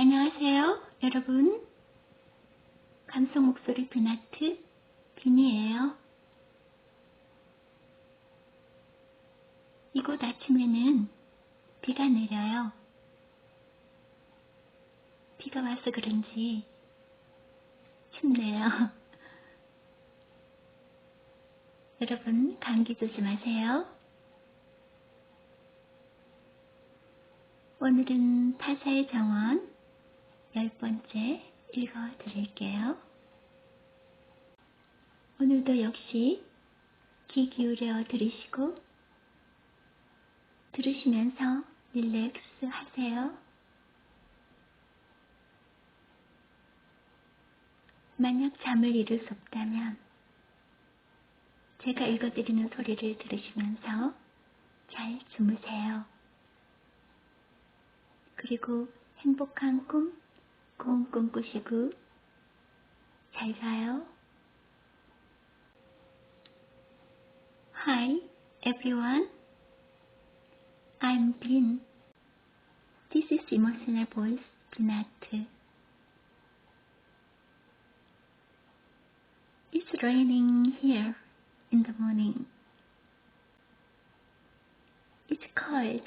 안녕하세요, 여러분. 감성 목소리 비나트 빈이에요 이곳 아침에는 비가 내려요. 비가 와서 그런지 춥네요. 여러분, 감기 조심하세요. 오늘은 타사의 정원 열 번째 읽어 드릴게요. 오늘도 역시 귀 기울여 들으시고 들으시면서 릴렉스 하세요. 만약 잠을 이룰 수 없다면 제가 읽어드리는 소리를 들으시면서 잘 주무세요. 그리고 행복한 꿈, 꿈 꿈꾸시고 잘 자요. Hi everyone, I'm Bin. This is Emotional Voice Binat. It's raining here in the morning. It's cold.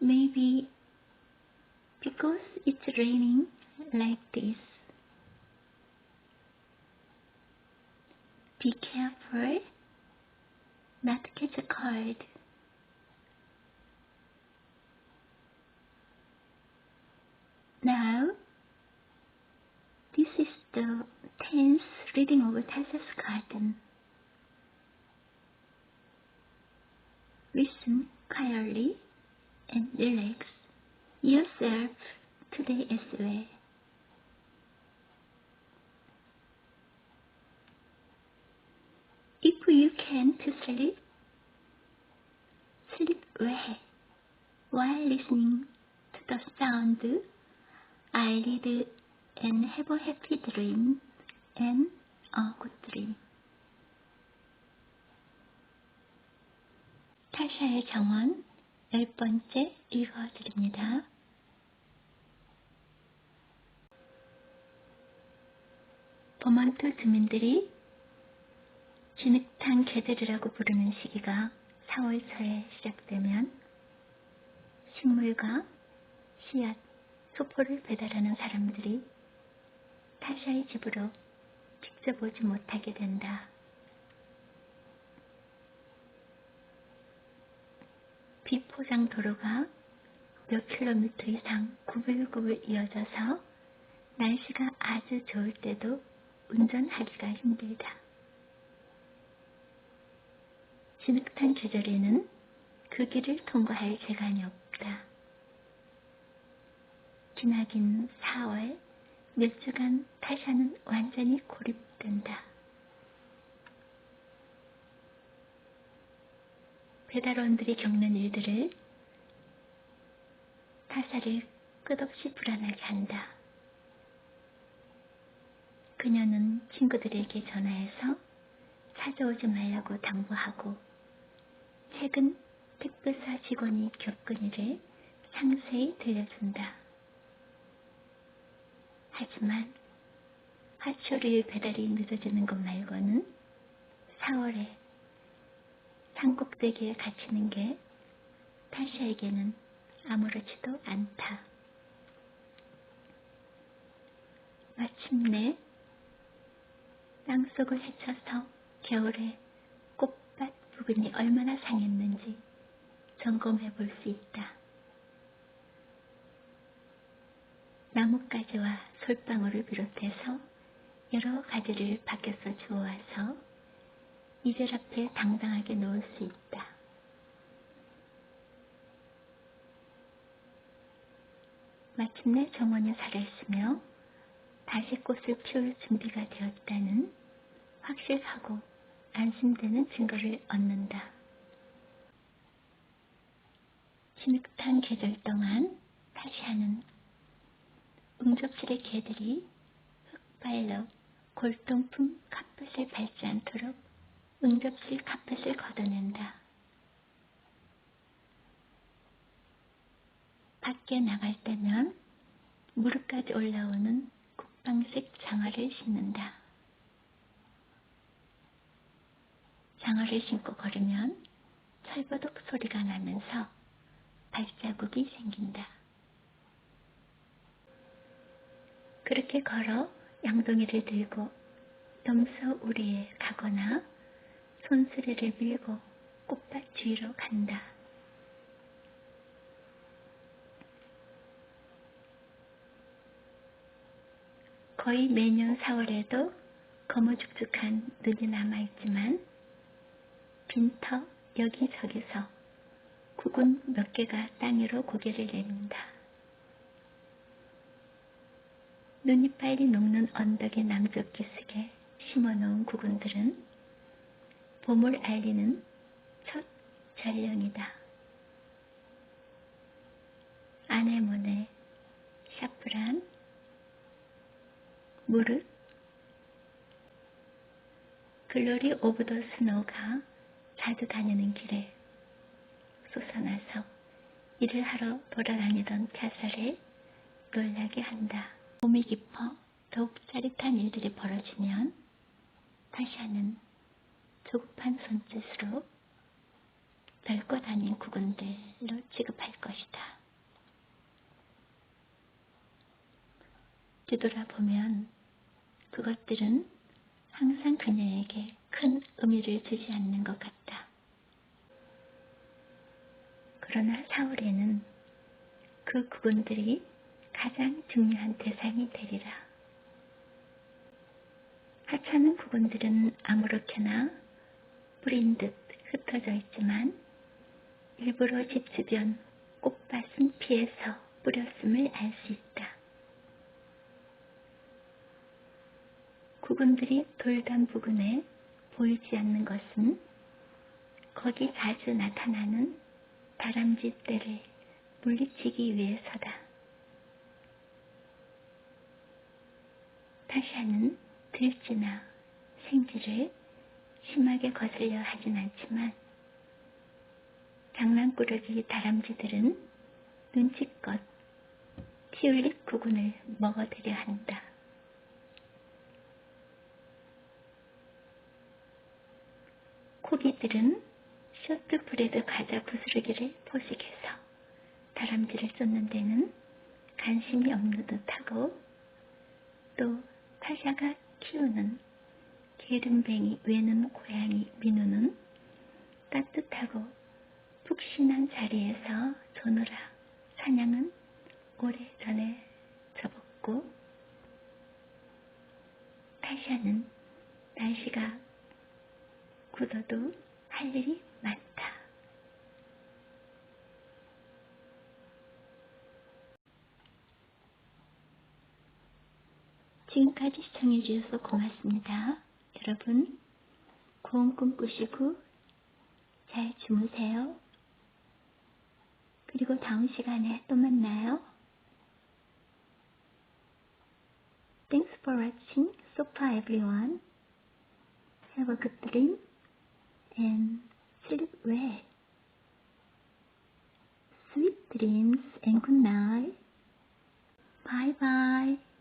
Maybe because it's raining like this. Be careful not catch a cold. Now, this is the tenth reading of Tassa's Garden. Listen quietly and relax yourself today as well. If you can to sleep, sleep well while listening to the sound. I read and have a happy dream and a good dream. 타샤의 정원 열 번째 읽어드립니다. 버먼트 주민들이 진흙탕 개들이라고 부르는 시기가 4월 초에 시작되면 식물과 씨앗, 소포를 배달하는 사람들이 타샤의 집으로 직접 오지 못하게 된다. 비포장 도로가 몇 킬로미터 이상 구불구불 이어져서 날씨가 아주 좋을 때도 운전하기가 힘들다. 진흙탕 계절에는 그 길을 통과할 시간이 없다. 기나긴 4월 몇 주간 타샤는 완전히 고립된다. 배달원들이 겪는 일들을 타사를 끝없이 불안하게 한다. 그녀는 친구들에게 전화해서 찾아오지 말라고 당부하고 최근 택배사 직원이 겪은 일을 상세히 들려준다. 하지만 하초리 배달이 늦어지는 것 말고는 4월에 산꼭대기에 갇히는 게 타샤에게는 아무렇지도 않다. 마침내 땅속을 헤쳐서 겨울에 꽃밭 부근이 얼마나 상했는지 점검해 볼 수 있다. 나뭇가지와 솔방울을 비롯해서 여러 가지를 밖에서 주워와서 이별 앞에 당당하게 놓을 수 있다. 마침내 정원이 살아있으며 다시 꽃을 피울 준비가 되었다는 확실하고 안심되는 증거를 얻는다. 진흙탕 계절 동안 다시 하는 응접실의 개들이 흙발로 골동품 카펫을 밟지 않도록 응접실 카펫을 걷어낸다. 밖에 나갈 때면 무릎까지 올라오는 국방색 장화를 신는다. 장화를 신고 걸으면 철버덕 소리가 나면서 발자국이 생긴다. 그렇게 걸어 양동이를 들고 염소 우리에 가거나 손수레를 밀고 꽃밭 주위로 간다. 거의 매년 4월에도 거무죽죽한 눈이 남아있지만 빈터 여기저기서 구근 몇 개가 땅 위로 고개를 내민다. 눈이 빨리 녹는 언덕의 남쪽 기슭에 심어놓은 구근들은 봄을 알리는 첫 전령이다. 아네모네, 샤프란, 무릇, 글로리 오브 더 스노우가 자주 다니는 길에 솟아나서 일을 하러 돌아다니던 캬사를 놀라게 한다. 몸이 깊어 더욱 짜릿한 일들이 벌어지면 타샤는 조급한 손짓으로 넓고 다닌 구근들로 취급할 것이다. 뒤돌아보면 그것들은 항상 그녀에게 큰 의미를 주지 않는 것 같다. 그러나 4월에는 그 구근들이 가장 중요한 대상이 되리라. 하찮은 구근들은 아무렇게나 뿌린 듯 흩어져 있지만 일부러 집 주변 꽃밭은 피해서 뿌렸음을 알 수 있다. 구근들이 돌담 부근에 보이지 않는 것은 거기 자주 나타나는 다람쥐 떼를 물리치기 위해서다. 타샤는 들쥐나 생쥐를 심하게 거슬려 하진 않지만 장난꾸러기 다람쥐들은 눈치껏 티울립 구근을 먹어들여 한다. 코기들은 쇼트브레드 과자 부스러기를 포식해서 다람쥐를 쫓는 데는 관심이 없는 듯하고 또 타샤가 키우는 게름뱅이 외는 고양이 민우는 따뜻하고 푹신한 자리에서 조느라 사냥은 오래전에 접었고 타샤는 날씨가 굳어도 할 일이 많다. 지금까지 시청해 주셔서 고맙습니다. 여러분, 고운 꿈 꾸시고 잘 주무세요. 그리고 다음 시간에 또 만나요. Thanks for watching so far everyone. Have a good dream and sleep well. Sweet dreams and good night. Bye bye.